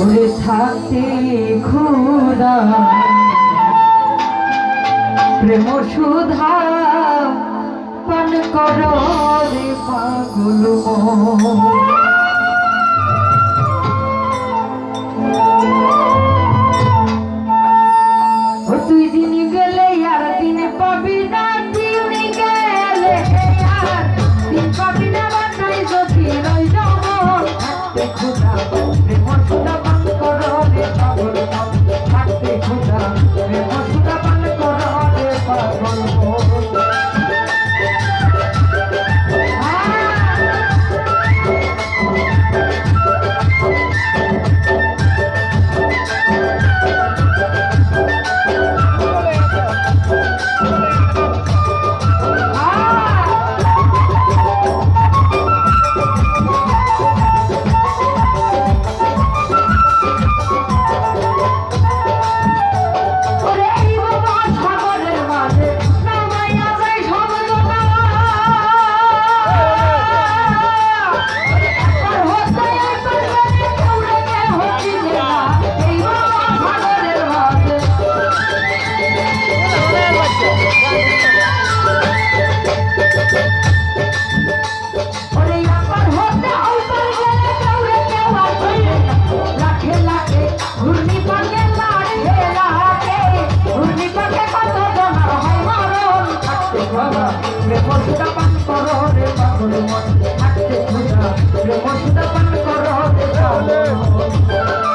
ভুলে থাকতে খোদা। প্রেম সুধা পান করো রে পাগল মন। প্রেম সুদা পান করো রে পাগল মন হাতে খোদা প্রেম সুদা পান করো রে পাগল